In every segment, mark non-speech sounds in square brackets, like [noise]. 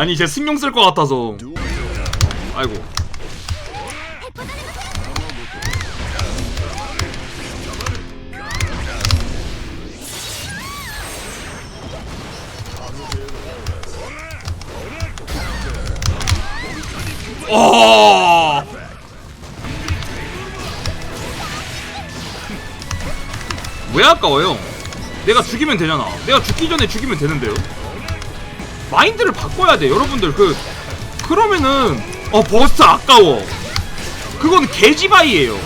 아니 제 승용 쓸것 같아서 아이고 어. 왜 아까워요? 내가 죽이면 되잖아. 내가 죽기 전에 죽이면 되는데요. 마인드를 바꿔야 돼, 여러분들. 그 그러면은 어 버스 아까워. 그건 개지바이예요.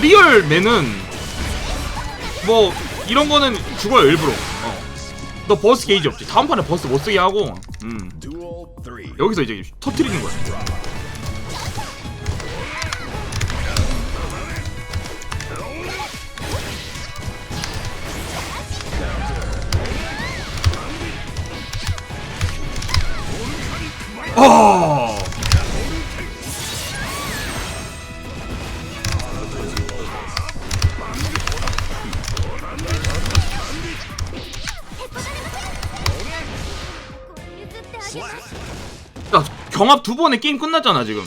리얼 맨은 뭐 이런 거는 죽어요 일부러. 어. 너 버스 게이지 없지. 다음 판에 버스 못 쓰게 하고. 음. Duel 3. 여기서 이제 터트리는 거야. 어. 야, 경합 두 번에 게임 끝났잖아 지금.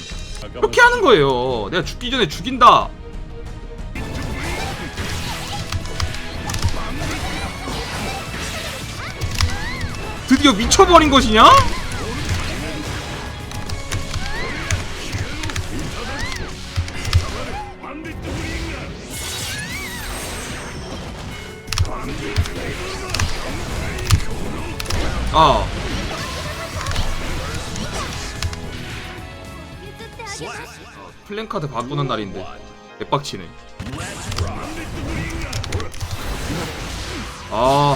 이렇게 하는 거예요. 내가 죽기 전에 죽인다. 드디어 미쳐버린 것이냐? 아, 플랜카드 바꾸는 날인데 대빡치네. 아,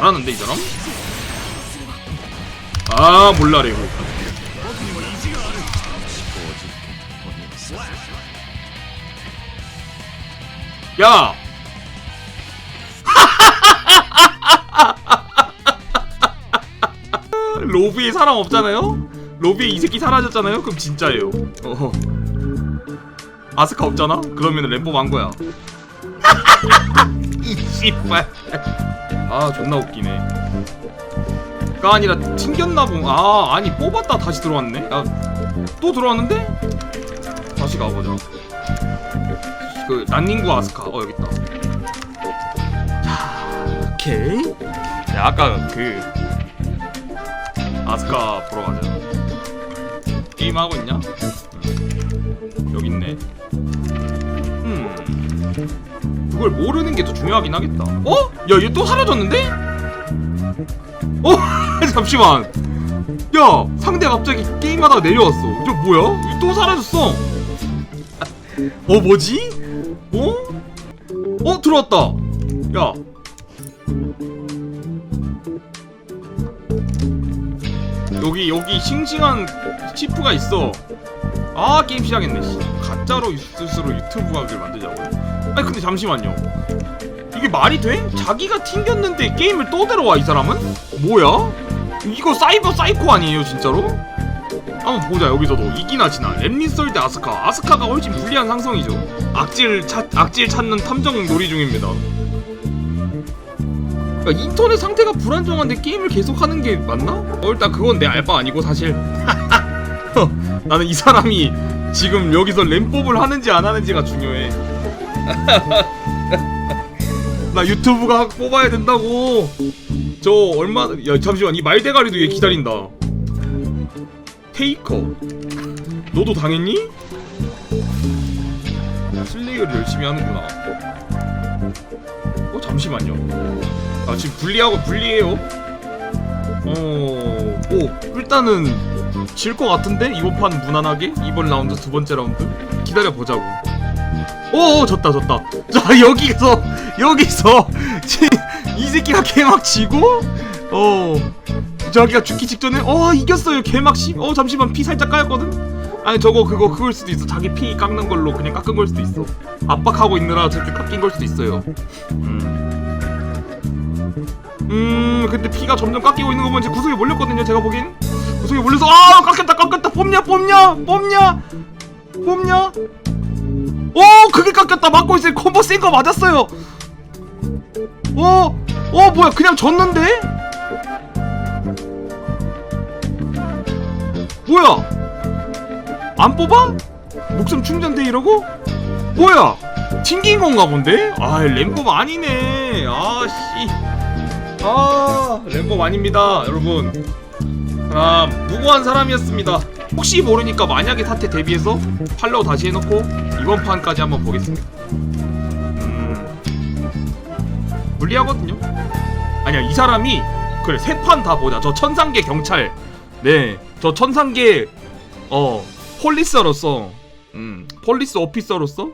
잘하는데 이 사람? 아 몰라래요. 야. [laughs] 로비에 사람 없잖아요? 로비에 이 새끼 사라졌잖아요? 그럼 진짜예요. 어허. 아스카 없잖아? 그러면 램보 만 거야. [laughs] 이 씨발. 아 존나 웃기네. 가 아니라 튕겼나 보. 아 아니 뽑았다 다시 들어왔네. 아또 들어왔는데? 다시 가보자. 그 란닝구 아스카. 어 여기 있다. 자 오케이. 야 아까 그 아스카 보러 가자. 게임 하고 있냐? 응. 여기 있네. 음. 그걸 모르는 게 더 중요하긴 하겠다. 어? 야, 얘 또 사라졌는데? 어? [laughs] 잠시만. 야, 상대가 갑자기 게임하다가 내려왔어. 저 뭐야? 또 사라졌어. 어, 뭐지? 어? 어, 들어왔다. 야. 여기 여기 싱싱한 치프가 있어. 아 게임 시작했네. 씨. 가짜로 스스로 유튜브 각을 만들자고요? 아니 근데 잠시만요. 이게 말이 돼? 자기가 튕겼는데 게임을 또 들어와 이 사람은? 뭐야? 이거 사이버 사이코 아니에요 진짜로? 한번 보자 여기서도 이기나 지나 랩리썰 대 아스카 아스카가 훨씬 불리한 상성이죠 악질 찾 악질 찾는 탐정 놀이 중입니다 그러니까 인터넷 상태가 불안정한데 게임을 계속하는 게 맞나? 어, 일단 그건 내 알바 아니고 사실 [laughs] [laughs] 나는 이 사람이 지금 여기서 램법을 하는지 안 하는지가 중요해. [laughs] 나 유튜브가 뽑아야 된다고. 저 얼마 야 잠시만 이 말대가리도 얘 기다린다. 테이커. 너도 당했니? 슬레이어를 열심히 하는구나. 어 잠시만요. 아 지금 분리하고 분리해요 어... 오 일단은 질 것 같은데? 이번 판 무난하게? 이번 라운드 두 번째 라운드? 기다려 보자고. 오, 오 졌다 졌다. [laughs] 자 여기서 여기서 [laughs] 지- 이 새끼가 개막 지고? 어 자기가 죽기 직전에? 어 이겼어요 개막 씨어 잠시만 피 살짝 까였거든? 아니 저거 그거 그걸 수도 있어. 자기 피 깎는 걸로 그냥 깎은 걸 수도 있어. 압박하고 있느라 저렇게 깎인 걸 수도 있어요. 음. 음 근데 피가 점점 깎이고 있는 거 보면 이제 구석에 몰렸거든요 제가 보기엔 구석에 몰려서 아 깎였다 깎였다 뽑냐 뽑냐 뽑냐 뽑냐 오 그게 깎였다 맞고 있어요 콤보 센 거 맞았어요 어? 어 뭐야 그냥 졌는데? 뭐야 안 뽑아? 목숨 충전돼 이러고? 뭐야 튕긴 건가 본데? 아 램법 아니네 아씨 아 램법 아닙니다 여러분. 아 무고한 사람이었습니다. 혹시 모르니까 만약에 사태 대비해서 팔로우 다시 해놓고 이번 판까지 한번 보겠습니다. 음 불리하거든요. 아니야 이 사람이 그래 세 판 다 보자. 저 천상계 경찰. 네저 천상계 어 폴리서로서 음 폴리스 오피서로서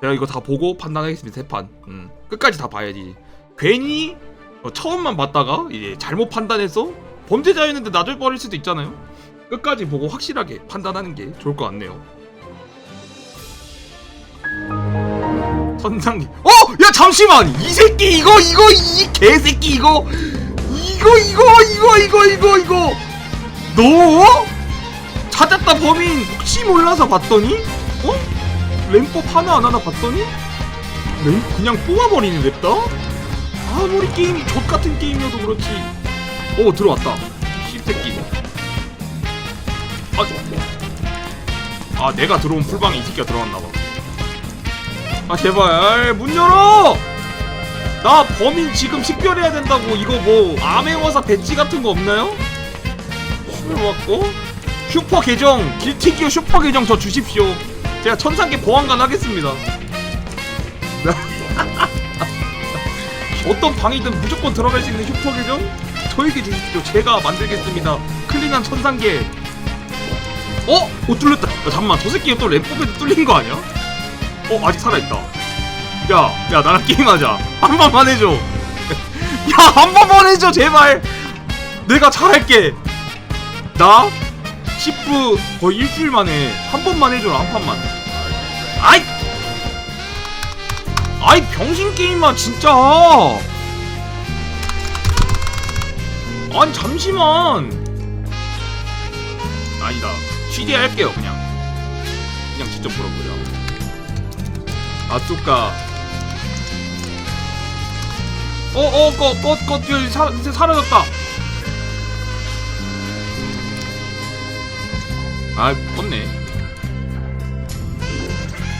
제가 이거 다 보고 판단하겠습니다 세판. 음 끝까지 다 봐야지. 괜히 어, 처음만 봤다가 이제 잘못 판단해서 범죄자였는데 버릴 수도 있잖아요. 끝까지 보고 확실하게 판단하는 게 좋을 것 같네요. 천상계 어! 야 잠시만! 이 새끼 이거 이거 이 개새끼 이거! 이거 이거 이거 이거 이거 이거! 너? 찾았다 범인! 혹시 몰라서 봤더니? 어? 램법 하나 안 하나 봤더니? 램 그냥 뽑아버리는 랩다? 아무리 게임이 족같은 게임이어도 그렇지. 오 들어왔다. 씹새끼. 아, 아 내가 들어온 풀방에 이 새끼가 들어왔나봐. 아 제발 문 열어! 나 범인 지금 식별해야 된다고 이거 뭐 암행어사 배지 같은 거 없나요? 왔고? 슈퍼 계정 길티기어 슈퍼 계정 저 주십시오. 제가 천상계 보안관 하겠습니다 어떤 방이든 무조건 들어갈 수 있는 슈퍼 계정 저에게 주십시오. 제가 만들겠습니다. 클린한 천상계. 어? 어 뚫렸다. 야, 잠깐만. 저 새끼가 또 램프에도 뚫린 거 아니야? 어 아직 살아있다. 야, 야 나랑 게임하자. 한 번만 해줘. [laughs] 야 한 번만 해줘 제발. 내가 잘할게. 나? 10부 거의 일주일 만에 한 번만 해줘라 한 판만. 아이 아이 병신 게임아 진짜. 아니 잠시만. 아니다. 취재 할게요 그냥. 그냥 직접 물어보자 아뚜까. 어어 꺼꺼꺼 사 사라졌다. 아 껐네.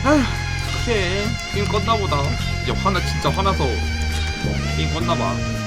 아휴 그래 게임 껐나보다. 이제 화나 진짜 화나서 게임 껐나봐